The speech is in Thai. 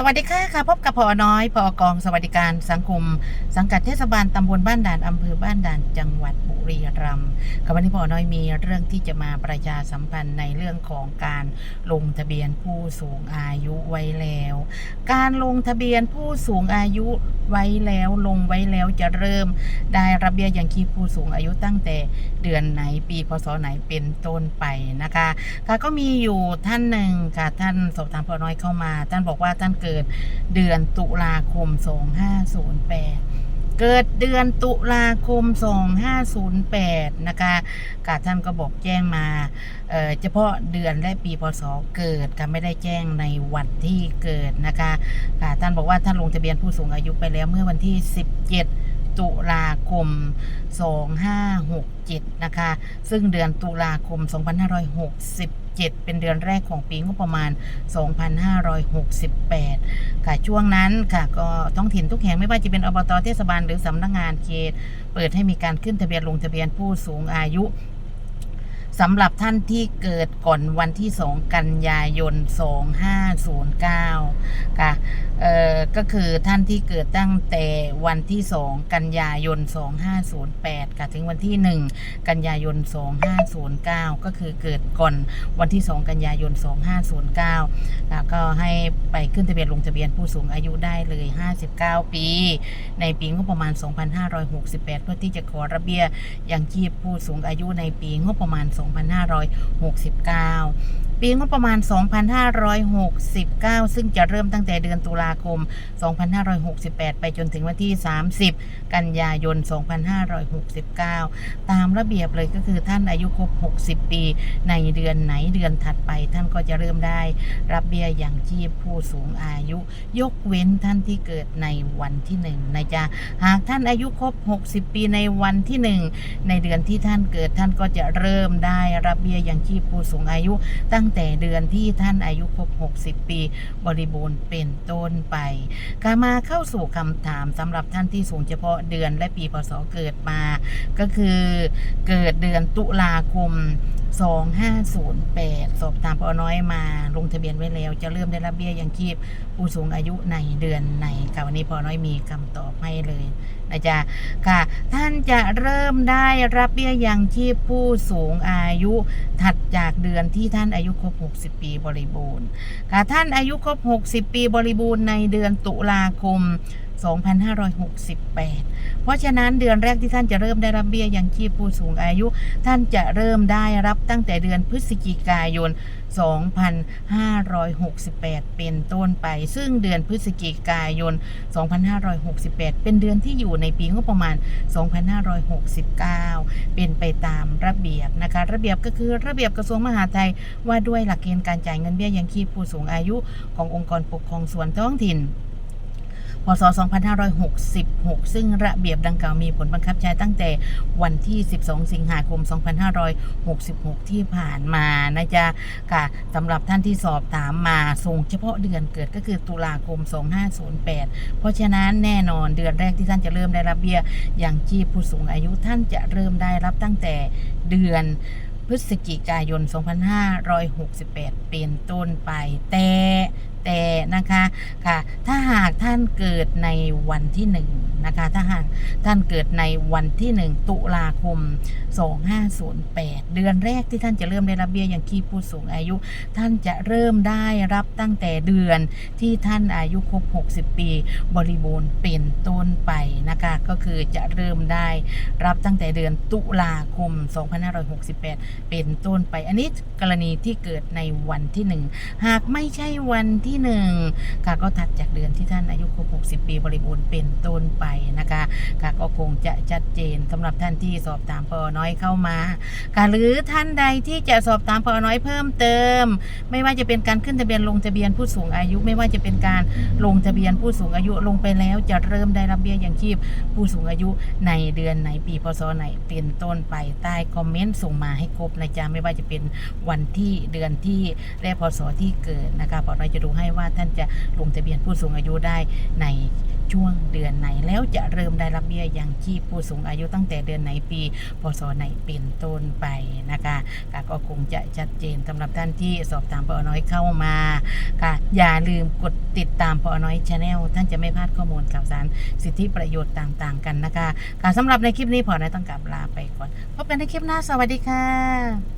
สวัสดีค่ะค่ะพบกับพอน้อยพอกองสวัสดิการสังคม สังกัดเทศบาลตำบลบ้านด่านอำเภอบ้านด่านจังหวัดบุรีรัมย์ค่ะวันนี้พอน้อยมีเรื่องที่จะมาประชาสัมพันธ์ในเรื่องของการลงทะเบียนผู้สูงอายุไว้แล้ว การลงทะเบียนผู้สูงอายุไว้แล้วลงไว้แล้วจะเริ่มได้รับเบี้ยยังชีพผู้สูงอายุตั้งแต่เดือนไหนปีพศไหนเป็นต้นไปนะคะค่ะก็มีอยู่ท่านหนึ่งค่ะท่านสอบถามพอน้อยเข้ามา ท่านบอกว่าท่านเกิดเดือนตุลาคม 2508 เกิดเดือนตุลาคม 2508 นะคะค่ะท่านก็บอกแจ้งมาเอ่อเฉพาะเดือนและปีพศเกิดค่ะไม่ได้แจ้งในวันที่เกิดนะคะค่ะท่านบอกว่าท่านลงทะเบียนผู้สูงอายุไปแล้วเมื่อวันที่ 17ตุลาคม 2567 นะคะ ซึ่งเดือนตุลาคม 2560 2567เป็นเดือนแรกของปีงบประมาณ 2568 ค่ะช่วงนั้นค่ะก็ท้องถิ่นทุกแห่งไม่ว่าจะเป็นอบตเทศบาลหรือสำนักงานเขตเปิดให้มีการขึ้นทะเบียนลงทะเบียนผู้สูงอายุ สำหรับท่านที่เกิดก่อนวันที่ 2 กันยายน 2509 ค่ะ เอ่อ ก็คือท่านที่เกิดตั้งแต่วันที่ 2 กันยายน 2508 ค่ะ ถึงวันที่ 1 กันยายน 2509 ก็คือเกิดก่อนวันที่ 2 กันยายน 2509 แล้วก็ให้ไปขึ้นทะเบียนลงทะเบียนผู้สูงอายุได้เลย 59 ปี ในปีงบประมาณ 2568 เพื่อที่จะขอระเบียยังชีพผู้สูงอายุในปีงบประมาณ2569ปีงบประมาณ 2569 ซึ่งจะเริ่มตั้งแต่เดือนตุลาคม 2568 ไปจนถึงวันที่ 30 กันยายน 2569 ตามระเบียบเลยก็คือท่านอายุครบ 60 ปี ในเดือนไหนเดือนถัดไป ท่านก็จะเริ่มได้ รับเบี้ยอย่างชีพผู้สูงอายุ ยกเว้นท่านที่เกิดในวันที่หนึ่งนะจ๊ะหากท่านอายุครบ 60 ปีในวันที่หนึ่งในเดือนที่ท่านเกิดท่านก็จะเริ่มได้รับเบี้ยอย่างชีพผู้สูงอายุตั้งแต่เดือนที่ท่านอายุครบ60 ปีบริบูรณ์เป็นต้นไปการมาเข้าสู่คำถามสำหรับท่านที่สูงเฉพาะเดือนและปีพศเกิดมา ก็คือเกิดเดือนตุลาคม2508 สอบถามพอน้อยมาลงทะเบียนไว้แล้ว จะเริ่มได้รับเบี้ยยังชีพผู้สูงอายุในเดือนไหนค่ะวันนี้พอน้อยมีคำตอบให้เลยนะจ๊ะค่ะ ท่านจะเริ่มได้รับเบี้ยยังชีพผู้สูงอายุถัดจากเดือนที่ท่านอายุครบ 60 ปีบริบูรณ์ค่ะท่านอายุครบ 60 ปีบริบูรณ์ในเดือนตุลาคม 2568 เพราะฉะนั้นเดือนแรกที่ท่านจะเริ่มได้รับเบี้ยยังชีพผู้สูงอายุ ท่านจะเริ่มได้รับตั้งแต่เดือนพฤศจิกายน 2568 เป็นต้นไป ซึ่งเดือนพฤศจิกายน 2568 เป็นเดือนที่อยู่ในปีงบประมาณ 2569 เป็นไปตามระเบียบนะคะ ระเบียบก็คือระเบียบกระทรวงมหาดไทยว่าด้วยหลักเกณฑ์การจ่ายเงินเบี้ยยังชีพผู้สูงอายุขององค์กรปกครองส่วนท้องถิ่น ศ 2566 ซึ่งระเบียบดังกล่าวมีผลบังคับใช้ตั้งแต่วันที่ 12 สิงหาคม 2566 ที่ผ่านมานะจ๊ะค่ะสำหรับท่านที่สอบถามมาส่งเฉพาะเดือนเกิดก็คือตุลาคม 2508 เพราะฉะนั้นแน่นอนเดือนแรกที่ท่านจะเริ่มได้รับเบี้ยอย่างชีพผู้สูงอายุท่านจะเริ่มได้รับตั้งแต่เดือนพฤศจิกายน 2568 เป็นต้นไปแต่ แต่นะคะค่ะ ถ้าหากท่านเกิดในวันที่หนึ่งนะคะ ถ้าหากท่านเกิดในวันที่หนึ่งตุลาคม 2508 เดือนแรกที่ท่านจะเริ่มได้รับเบี้ยยังชีผู้สูงอายุ ท่านจะเริ่มได้รับตั้งแต่เดือนที่ท่านอายุครบ 60 ปีบริบูรณ์เป็นต้นไปนะคะ ก็คือจะเริ่มได้รับตั้งแต่เดือนตุลาคม 2568 เป็นต้นไป อันนี้กรณีที่เกิดในวันที่หนึ่งหากไม่ใช่วันที่หนึ่งค่ะก็ถัดจากเดือนที่ท่านอายุครบ60 ปีบริบูรณ์เป็นต้นไปนะคะค่ะก็คงจะชัดเจนสำหรับท่านที่สอบถามพอน้อยเข้ามาค่ะหรือท่านใดที่จะสอบถามพอน้อยเพิ่มเติม ไม่ว่าจะเป็นการขึ้นทะเบียนลงทะเบียนผู้สูงอายุ ไม่ว่าจะเป็นการลงทะเบียนผู้สูงอายุลงไปแล้วจะเริ่มได้รับเบี้ยยังชีพผู้สูงอายุในเดือนไหนปีพศไหนเป็นต้นไปใต้คอมเมนต์ส่งมาให้ครบนะจ๊ะไม่ว่าจะเป็นวันที่เดือนที่และพศที่เกิดนะคะพอน้อยจะดูให้ว่าท่านจะลงทะเบียนผู้สูงอายุได้ในช่วงเดือนไหนแล้วจะเริ่มได้รับเบี้ยยังชีพผู้สูงอายุตั้งแต่เดือนไหนปี พศไหนเป็นต้นไปนะคะค่ะก็คงจะชัดเจนสำหรับท่านที่สอบถามปอน้อยเข้ามาค่ะอย่าลืมกดติดตามปอน้อยชาแนลท่านจะไม่พลาดข้อมูลข่าวสารสิทธิประโยชน์ต่างๆ กันนะคะค่ะสำหรับในคลิปนี้พอน้อยต้องกลับลาไปก่อนพบกันในคลิปหน้าสวัสดีค่ะ